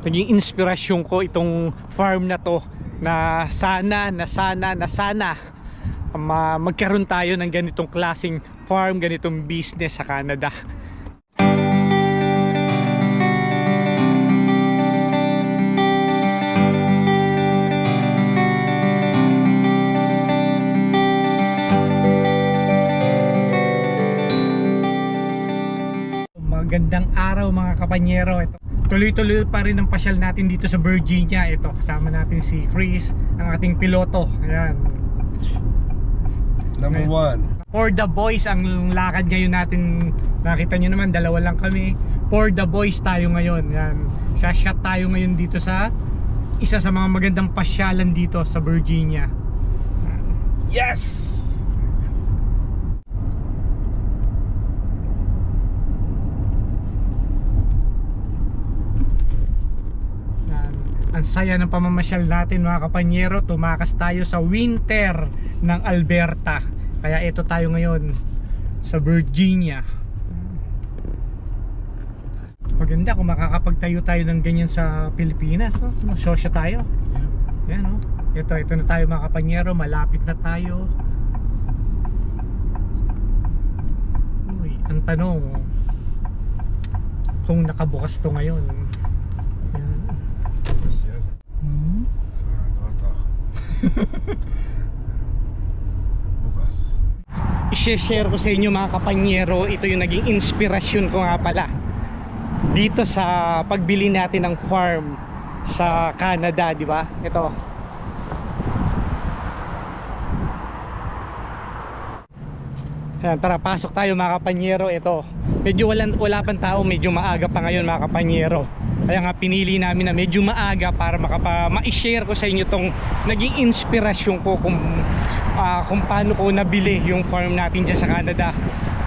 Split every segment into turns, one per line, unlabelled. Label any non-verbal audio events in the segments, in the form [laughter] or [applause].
naging inspirasyon ko itong farm na to na sana, na sana, na sana ma magkaroon tayo ng ganitong klaseng farm, ganitong business sa Canada. Magandang araw mga kapanyero. Ito, tuloy-tuloy pa rin ang pasyal natin dito sa Virginia. Ito, kasama natin si Chris, ang ating piloto. Ayan.
Number
Ayan.
one.
For the boys ang lakad ngayon natin. Nakita nyo naman, dalawa lang kami. For the boys tayo ngayon. Yan. Shot tayo ngayon dito sa isa sa mga magandang pasyalan dito sa Virginia.
Yes!
Yan. Ang saya ng pamamasyal natin mga kapanyero. Tumakas tayo sa winter ng Alberta. Kaya ito tayo ngayon sa Virginia. Maganda kung makakapagtayo tayo ng ganyan sa Pilipinas. No? Magsosyo tayo. Yan no. Ito, ito na tayo mga kapanyero. Malapit na tayo. Uy, ang tanong kung nakabukas to ngayon. Yan.
Yes, yan.
Hmm?
Sarado ata. [laughs] Bukas.
I-share ko sa inyo mga kapanyero, ito yung naging inspirasyon ko nga pala dito sa pagbili natin ng farm sa Canada, di ba? Ito. Ayan, tara, pasok tayo mga kapanyero. Ito, medyo wala, wala pang tao, medyo maaga pa ngayon mga kapanyero. Kaya nga pinili namin na medyo maaga para makapa, ma-share ko sa inyo tong naging inspirasyon ko kung, ah, kung paano ko nabili yung farm natin dyan sa Canada.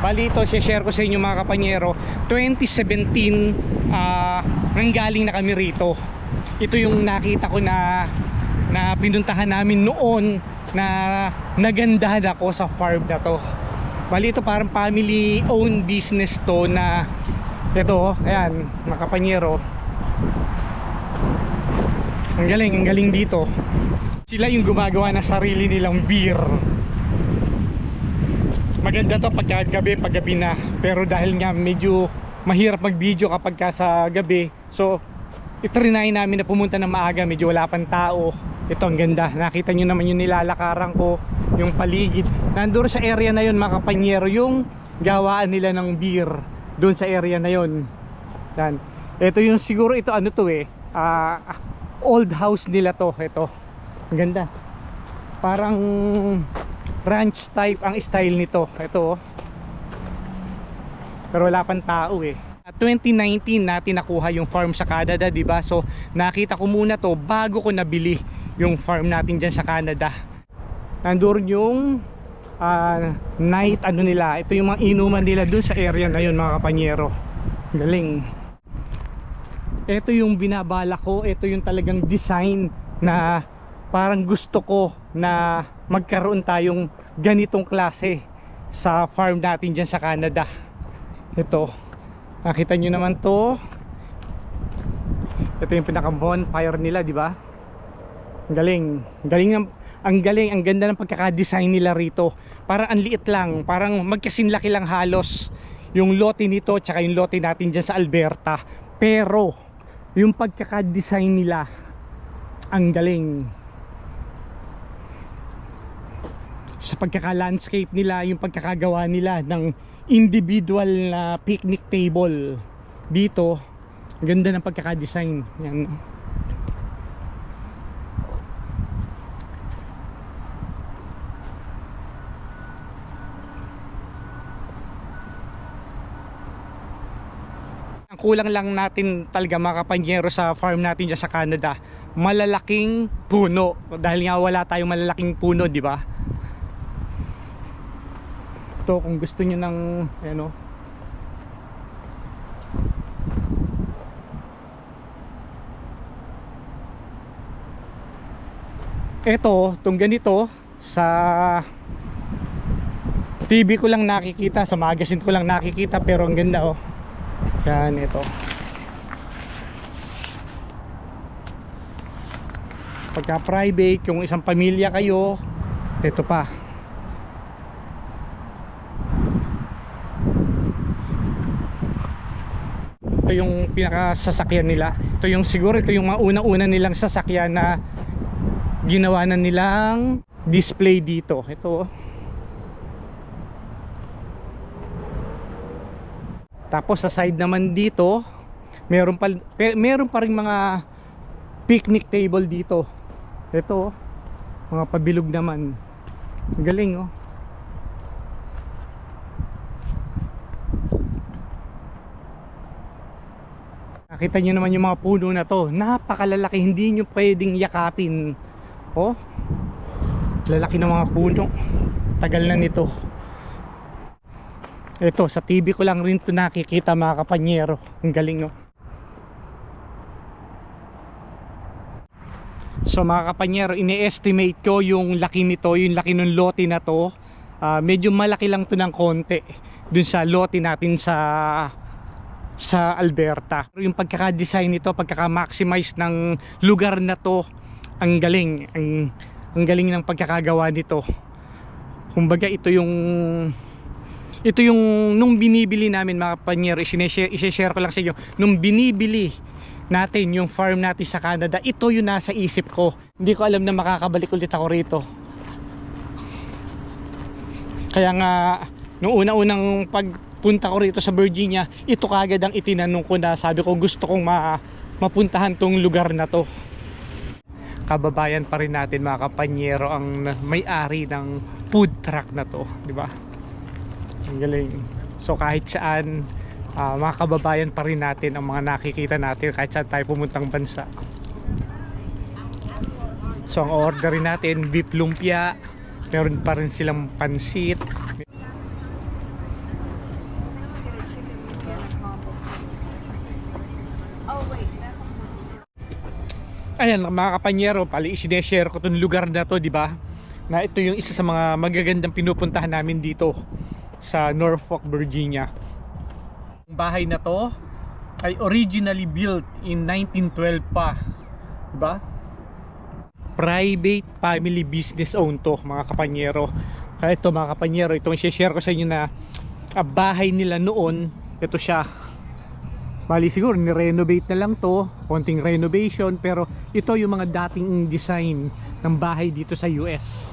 Bali ito, share ko sa inyo mga kapanyero. 2017, ah, nanggaling na kami rito. Ito yung nakita ko na na pinuntahan namin noon na nagandahan ako sa farm na to. Bali ito parang family owned business to na ito, ayan, mga kapanyero. Ang galing, ang galing dito. Sila yung gumagawa ng sarili nilang beer. Maganda to pagka gabi, pag gabi na. Pero dahil nga medyo mahirap mag-video kapag ka sa gabi. So, itrinay namin na pumunta ng maaga, medyo wala pang tao. Ito ang ganda. Nakita nyo naman yung nilalakaran ko, yung paligid. Nanduro sa area na yun, mga kapanyero, yung gawaan nila ng beer doon sa area na yun. Yan. Ito yung siguro ito ano to eh. ah, old house nila to. Ito. Ang ganda. Parang ranch type ang style nito. Ito. oh. Pero wala pang tao eh. At 2019 natin nakuha yung farm sa Canada, 'di ba? So nakita ko muna to bago ko nabili yung farm natin diyan sa Canada. Nandoon yung ah, night ano nila. Ito yung mga inuman nila doon sa area na yun mga kapanyero. Galing. Ito yung binabala ko, ito yung talagang design na parang gusto ko na magkaroon tayong ganitong klase sa farm natin dyan sa Canada. Ito. Nakita nyo naman to. Ito yung pinaka bonfire nila, di ba? Ang galing. Ang galing ng ang galing, ang ganda ng pagkaka-design nila rito. Parang ang liit lang, parang magkasinlaki lang halos yung lote nito tsaka yung lote natin dyan sa Alberta. Pero yung pagkaka-design nila ang galing. Sa pagkaka-landscape nila, yung pagkakagawa nila ng individual na picnic table dito. Ganda ng pagkaka-design. Yan. Kulang lang natin talaga mga kapanyero sa farm natin dyan sa Canada, malalaking puno. Dahil nga wala tayong malalaking puno, di ba? Ito kung gusto niyo ng ano Ito, tong ganito sa TV ko lang nakikita, sa magazine ko lang nakikita pero ang ganda oh. Yan ito. Pagka private, yung isang pamilya kayo, ito pa. Ito yung pinakasasakyan nila. Ito yung siguro ito yung mga una-una nilang sasakyan na ginawa na nilang display dito. Ito. oh. Tapos sa side naman dito, meron pa meron pa ring mga picnic table dito. Ito, oh. mga pabilog naman. Galing oh. Nakita nyo naman yung mga puno na to. Napakalalaki, hindi nyo pwedeng yakapin. Oh. Lalaki ng mga puno. Tagal na nito. Ito, sa TV ko lang rin to nakikita mga kapanyero. Ang galing oh. So mga kapanyero, ini-estimate ko yung laki nito, yung laki ng lote na to. Ah, medyo malaki lang to ng konti dun sa lote natin sa sa Alberta. Pero yung pagkaka-design nito, pagkaka-maximize ng lugar na to, ang galing. Ang, ang galing ng pagkakagawa nito. Kumbaga ito yung ito yung nung binibili namin mga kapanyero, isineshare, iseshare ko lang sa inyo. Nung binibili natin yung farm natin sa Canada, ito yung nasa isip ko. Hindi ko alam na makakabalik ulit ako rito. Kaya nga, nung una-unang pagpunta ko rito sa Virginia, ito kagad ang itinanong ko na sabi ko gusto kong ma mapuntahan tong lugar na to. Kababayan pa rin natin mga kapanyero ang may-ari ng food truck na to, di ba? Ang galing. So kahit saan, ah, mga kababayan pa rin natin ang mga nakikita natin kahit saan tayo pumuntang bansa. So ang order natin, beef lumpia, meron pa rin silang pansit. Ayan mga kapanyero, pali isineshare ko tong lugar na to, di ba? Na ito yung isa sa mga magagandang pinupuntahan namin dito sa Norfolk, Virginia. Ang bahay na to ay originally built in 1912 pa. Di ba? Private family business owned to mga kapanyero. Kaya ito mga kapanyero, itong share ko sa inyo na ah, bahay nila noon, ito siya. Bali siguro ni-renovate na lang to, konting renovation pero ito yung mga dating design ng bahay dito sa US.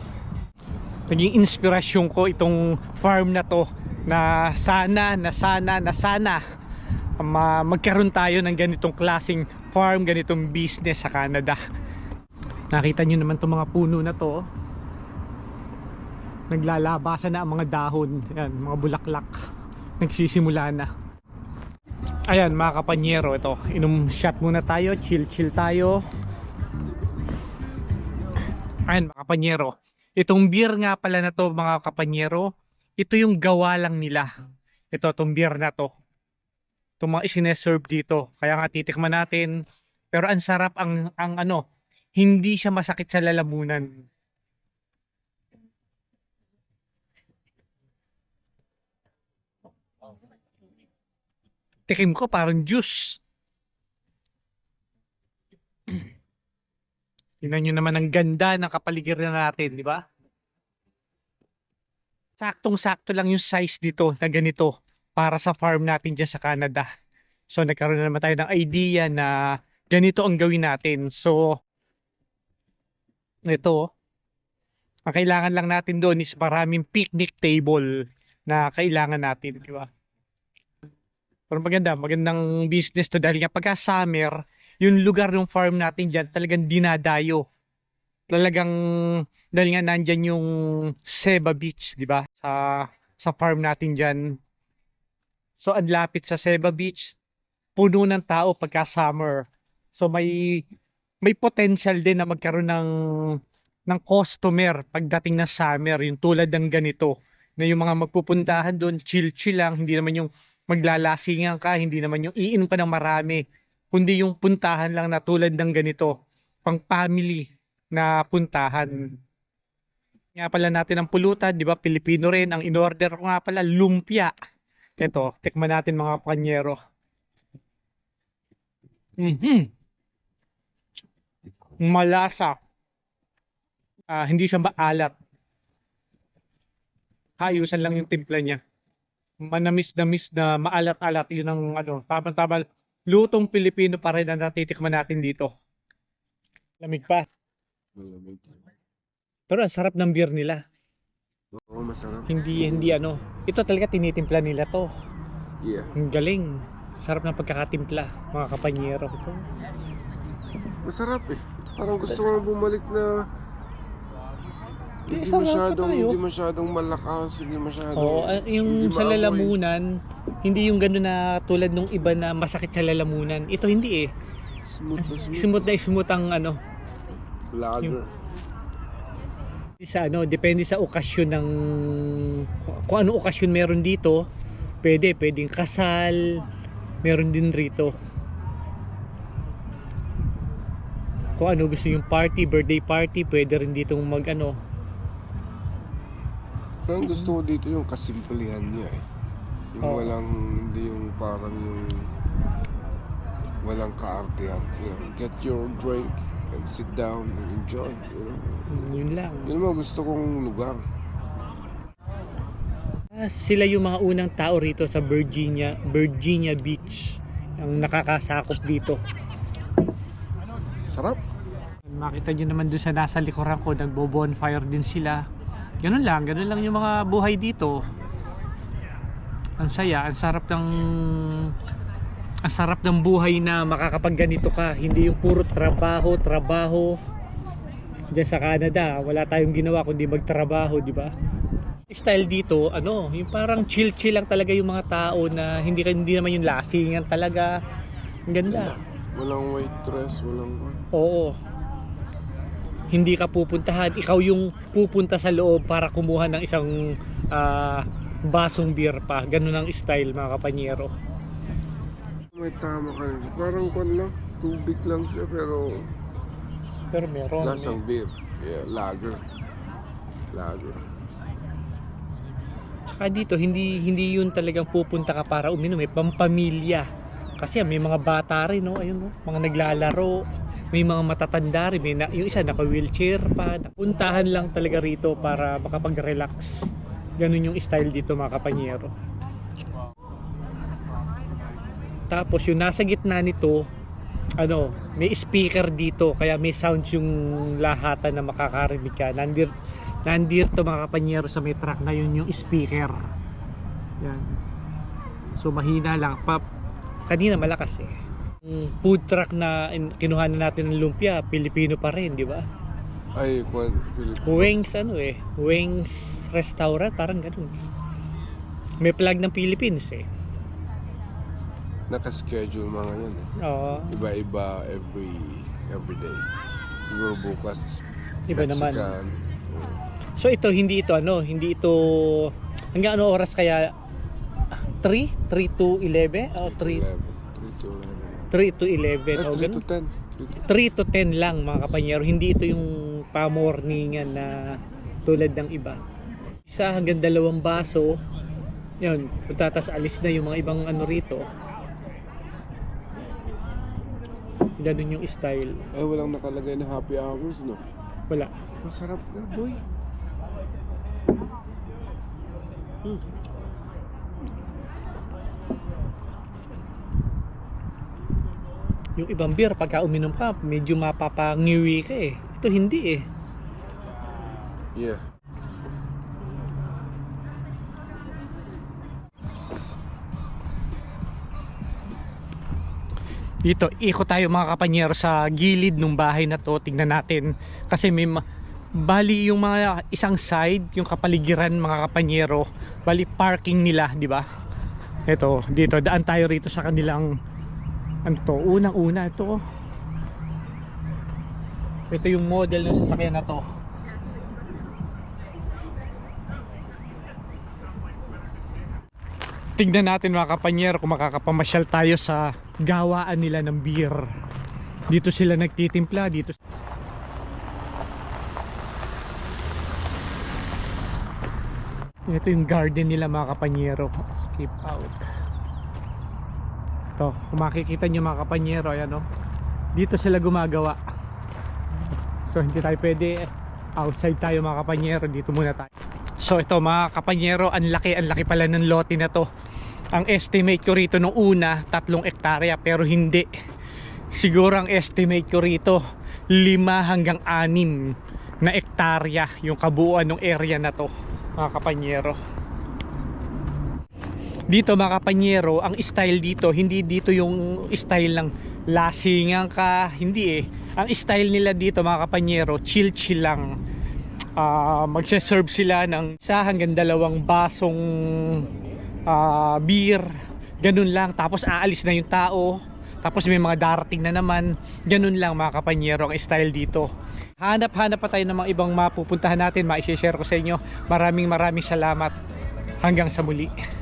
Naging inspirasyon ko itong farm na to na sana, na sana, na sana ma- magkaroon tayo ng ganitong klasing farm, ganitong business sa Canada. Nakita nyo naman itong mga puno na to. Naglalabasan na ang mga dahon, yan, mga bulaklak. Nagsisimula na. Ayan mga kapanyero, ito, inom shot muna tayo, chill chill tayo. Ayan mga kapanyero, itong beer nga pala na to mga kapanyero, ito yung gawa lang nila. Ito, itong beer na to. Itong mga isineserve dito. Kaya nga titikman natin. Pero ang sarap ang, ang ano, hindi siya masakit sa lalamunan. Tikim ko parang juice. Tingnan nyo naman ang ganda ng kapaligiran natin, di ba? Saktong-sakto lang yung size dito na ganito para sa farm natin dyan sa Canada. So nagkaroon na naman tayo ng idea na ganito ang gawin natin. So ito, ang kailangan lang natin doon is maraming picnic table na kailangan natin, di ba? Pero maganda, magandang business to dahil nga pagka summer, yung lugar ng farm natin dyan talagang dinadayo. Talagang, dahil nga nandyan yung Seba Beach, di ba? Sa, sa farm natin dyan. So, ang lapit sa Seba Beach, puno ng tao pagka summer. So, may, may potential din na magkaroon ng, ng customer pagdating ng summer, yung tulad ng ganito. Na yung mga magpupuntahan doon, chill-chill lang, hindi naman yung maglalasingan ka, hindi naman yung iinom ka ng marami, kundi yung puntahan lang na tulad ng ganito, pang family na puntahan. Nga pala natin ang pulutan, di ba? Pilipino rin. Ang in-order ko nga pala, lumpia. Ito, tikman natin mga panyero. Mhm. Malasa. ah, hindi siya maalat. Kaayusan lang yung timpla niya. Manamis-namis na maalat-alat. Yun ang ano, tama-tama. Lutong Pilipino pa rin ang natitikman natin dito. Lamig pa. Pero ang sarap ng beer nila.
Oo, masarap.
Hindi, hindi ano. Ito talaga tinitimpla nila to.
Yeah.
Ang galing. Sarap ng pagkakatimpla, mga kapanyero. Ito.
Masarap eh. Parang gusto ko bumalik na Hindi
sarap
masyadong,
tayo.
hindi masyadong malakas, hindi masyadong...
Oo, ah, yung
hindi
sa
maamoy.
lalamunan, hindi yung gano'n na tulad nung iba na masakit sa lalamunan. Ito hindi eh.
Smooth na smooth.
Smooth na smooth ang ano.
Lager.
Sa ano, depende sa okasyon ng kung ano okasyon meron dito. Pwede, pwedeng kasal, meron din rito. Kung ano gusto yung party, birthday party, pwede rin dito mag ano.
Ang gusto ko dito yung kasimplihan niya eh. Yung
Oo.
walang, hindi yung parang yung walang kaartehan. You know, get your drink and sit down and enjoy. You know?
Mm, Yun lang.
Yun naman gusto kong lugar.
Ah, Sila yung mga unang tao rito sa Virginia, Virginia Beach ang nakakasakop dito.
Sarap.
Makita nyo naman doon sa nasa likuran ko, nagbo-bonfire din sila. Ganun lang, ganun lang yung mga buhay dito. Ang saya, ang sarap ng ang sarap ng buhay na makakapag ganito ka. Hindi yung puro trabaho, trabaho. Diyan sa Canada, wala tayong ginawa kundi magtrabaho, di ba? Style dito, ano, yung parang chill-chill lang talaga yung mga tao na hindi hindi naman yung lasingan talaga. Ang ganda.
Walang waitress, walang...
Oo. Hindi ka pupuntahan, ikaw yung pupunta sa loob para kumuha ng isang ah, basong beer pa. Ganun ang style mga kapanyero.
May tama ka. Parang kwan lang. Tubig lang siya pero
Pero meron.
lasang beer. Yeah, lager. Lager.
Tsaka dito, hindi hindi yun talagang pupunta ka para uminom. May pampamilya. Kasi may mga bata rin, no? Ayun, no? Mga naglalaro. May mga matatanda rin. May na, yung isa naka-wheelchair pa. Puntahan lang talaga rito para makapag-relax. Ganun yung style dito mga kapanyero. Tapos yung nasa gitna nito, ano, may speaker dito kaya may sounds yung lahatan na makakarinig ka. Nandir nandito mga kapanyero sa may truck na yun yung speaker. Yan. So mahina lang. Pa, kanina malakas eh. Food truck na in- kinuha na natin ng lumpia, Pilipino pa rin, di ba?
Ay, kwan, Philip.
Wings ano eh, Wings restaurant, parang ganun. May flag ng Philippines eh.
Nakaschedule mga yan eh.
Oo,
Iba-iba every every day. Siguro bukas is
iba naman.
Mexican. Oo.
So ito hindi ito ano, hindi ito hanggang ano oras kaya 3? 3 to 11? O 3
11. 3 to
3 to 11
11.
o
Eh, 3
ganun.
to 10.
3 to 10 lang mga kapanyero. Hindi ito yung pa-morningan na tulad ng iba. Isa hanggang dalawang baso. Yun, tatas alis na yung mga ibang ano rito. Ganun yung style.
Ay, walang nakalagay na happy hours, no?
Wala.
Masarap na, boy.
Hmm. Yung ibang beer, pagka uminom ka, medyo mapapangiwi ka eh. Ito hindi eh.
Yeah.
Dito, ikot tayo mga kapanyero sa gilid ng bahay na to. Tingnan natin. Kasi may ma- bali yung mga isang side, yung kapaligiran mga kapanyero, bali parking nila, di ba? Ito, dito, daan tayo rito sa kanilang ano to, unang-una ito. Ito yung model ng sasakyan na to. Tingnan natin mga kapanyero kung makakapamasyal tayo sa gawaan nila ng beer. Dito sila nagtitimpla, dito Ito yung garden nila mga kapanyero. Keep out. Ito, kung makikita nyo mga kapanyero, ayan o. Dito sila gumagawa. So hindi tayo pwede outside tayo mga kapanyero dito muna tayo so ito mga kapanyero ang laki ang laki pala ng lote na to ang estimate ko rito nung una tatlong ektarya pero hindi siguro ang estimate ko rito lima hanggang anim na ektarya yung kabuuan ng area na to mga kapanyero dito mga kapanyero ang style dito hindi dito yung style ng lasingan ka hindi eh. Ang style nila dito mga kapanyero chill chill lang. Ah, magse-serve sila ng isa hanggang dalawang basong ah, beer. Ganun lang. Tapos aalis na yung tao. Tapos may mga darating na naman. Ganun lang mga kapanyero ang style dito. Hanap-hanap pa tayo ng mga ibang mapupuntahan natin. Ma-share ko sa inyo. Maraming maraming salamat. Hanggang sa muli